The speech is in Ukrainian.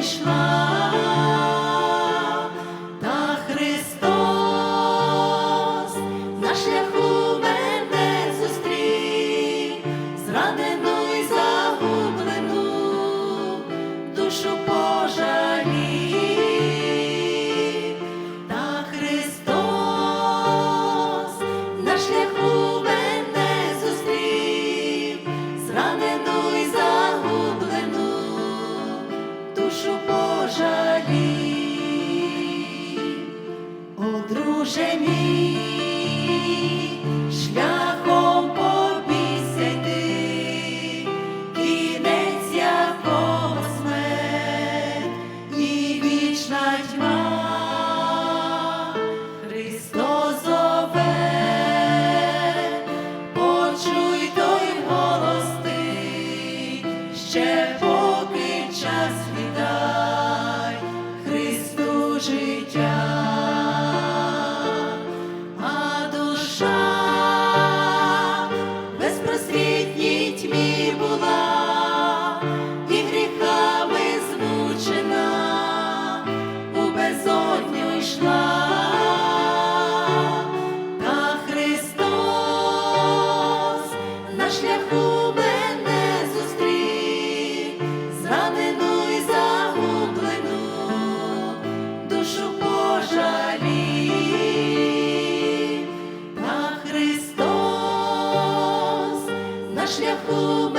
безодню йшла, та Христос на шляху шляху.